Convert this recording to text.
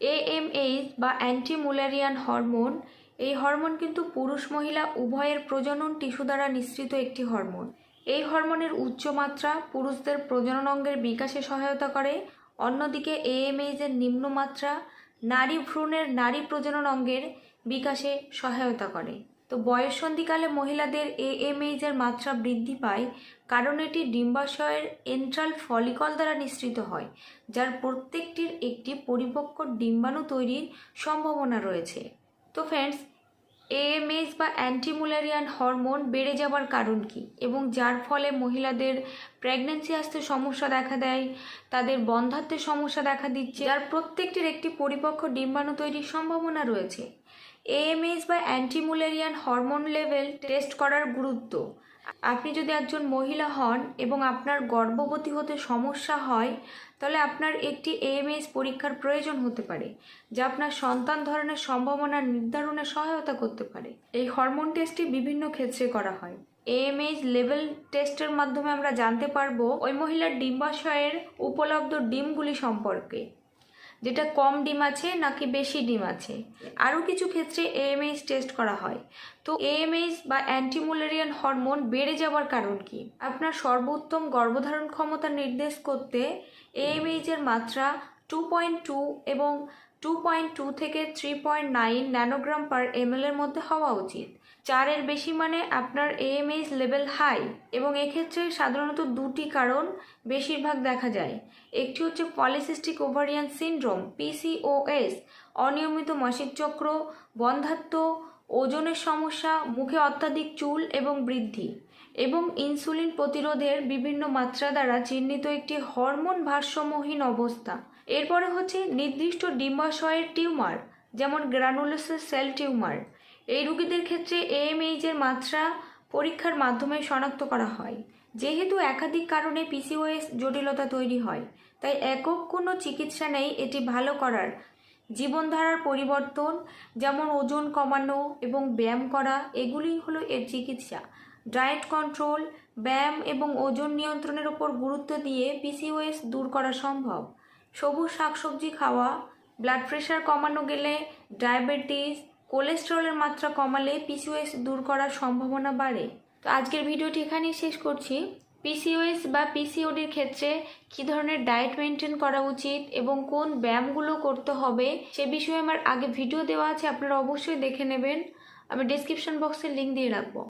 AMH বা অ্যান্টিমুলারিয়ান hormone এই hormone কিন্তু পুরুষ মহিলা উভয়ের প্রজনন টিস্যু দ্বারা নিঃসৃত একটি হরমোন এই হরমোনের উচ্চমাত্রা পুরুষদের প্রজনন অঙ্গের বিকাশে সহায়তা করে। অন্যদিকে এএমএইচের নিম্নমাত্রা নারী ভ্রূণের নারী প্রজনন অঙ্গের বিকাশে সহায়তা করে। তো বয়ঃসন্ধিকালে মহিলাদের এএমএইচ এর মাত্রা বৃদ্ধি পায় কারণ এটি ডিম্বাশয়ের এন্ট্রাল ফলিকল দ্বারা নিঃসৃত হয়, যার প্রত্যেকটির একটি পরিপক্ক ডিম্বাণু তৈরির সম্ভাবনা রয়েছে। তো ফ্রেন্ডস এএমএইচ বা অ্যান্টিমুলারিয়ান হরমোন বেড়ে যাওয়ার কারণ কি এবং যার ফলে মহিলাদের প্রেগন্যান্সি আসতে সমস্যা দেখা দেয়, তাদের বন্ধাত্মের সমস্যা দেখা দিচ্ছে, যার প্রত্যেকটির একটি পরিপক্ক ডিম্বাণু তৈরির সম্ভাবনা রয়েছে। এএমএইচ বা অ্যান্টিমুলেরিয়ান হরমোন লেভেল টেস্ট করার গুরুত্ব। আপনি যদি একজন মহিলা হন এবং আপনার গর্ভবতী হতে সমস্যা হয়, তাহলে আপনার একটি এএমএইচ পরীক্ষার প্রয়োজন হতে পারে, যা আপনার সন্তান ধরনের সম্ভাবনা নির্ধারণে সহায়তা করতে পারে। এই হরমোন টেস্টটি বিভিন্ন ক্ষেত্রে করা হয়। এএমএইচ লেভেল টেস্টের মাধ্যমে আমরা জানতে পারব, ওই মহিলার ডিম্বাশয়ের উপলব্ধ ডিমগুলি সম্পর্কে। যেটা কম ডিম আছে নাকি বেশি ডিম আছে। আরও কিছু ক্ষেত্রে এএমএইচ টেস্ট করা হয়। তো এএমএইচ বা অ্যান্টিমুলেরিয়ান হরমোন বেড়ে যাওয়ার কারণ কি? আপনার সর্বোত্তম গর্ভধারণ ক্ষমতা নির্দেশ করতে এএমএইচ এর মাত্রা টু পয়েন্ট টু এবং টু পয়েন্ট টু থেকে three point nine nanogram per ml এর মধ্যে হওয়া উচিত। চারের বেশি মানে আপনার এএমএইচ লেভেল হাই এবং এক্ষেত্রে সাধারণত দুটি কারণ বেশিরভাগ দেখা যায়। একটি হচ্ছে পলিসিস্টিক ওভারিয়ান সিনড্রোম পিসিওএস অনিয়মিত মাসিক চক্র বন্ধাত্ব ওজনের সমস্যা, মুখে অত্যাধিক চুল এবং বৃদ্ধি এবং ইনসুলিন প্রতিরোধের বিভিন্ন মাত্রা দ্বারা চিহ্নিত একটি হরমোন ভারসাম্যহীন অবস্থা। এরপরে হচ্ছে নির্দিষ্ট ডিম্বাশয়ের টিউমার, যেমন গ্রানুলোসাস সেল টিউমার। এই রোগীদের ক্ষেত্রে এএমএইচ এর মাত্রা পরীক্ষার মাধ্যমে শনাক্ত করা হয়। যেহেতু একাধিক কারণে পিসিওএস জটিলতা তৈরি হয়, তাই একক কোনো চিকিৎসা নেই, এটি ভালো করার জীবনধারার পরিবর্তন, যেমন ওজন কমানো এবং ব্যায়াম করা এগুলিই হলো এর চিকিৎসা। ডায়েট কন্ট্রোল, ব্যায়াম এবং ওজন নিয়ন্ত্রণের ওপর গুরুত্ব দিয়ে পিসিওএস দূর করা সম্ভব। সবুজ শাকসবজি খাওয়া, ব্লাড প্রেশার কমানো গেলে ডায়াবেটিস কোলেস্টেরলের মাত্রা কমালে পিসিওএস দূর করার সম্ভাবনা বাড়ে। তো আজকের ভিডিওটি এখানেই শেষ করছি। পিসিওএস বা পিসিওডির ক্ষেত্রে কী ধরনের ডায়েট মেনটেন করা উচিত এবং কোন ব্যায়ামগুলো করতে হবে সে বিষয়ে আমার আগে ভিডিও দেওয়া আছে, আপনারা অবশ্যই দেখে নেবেন। আমি ডিসক্রিপশন বক্সে লিঙ্ক দিয়ে রাখব।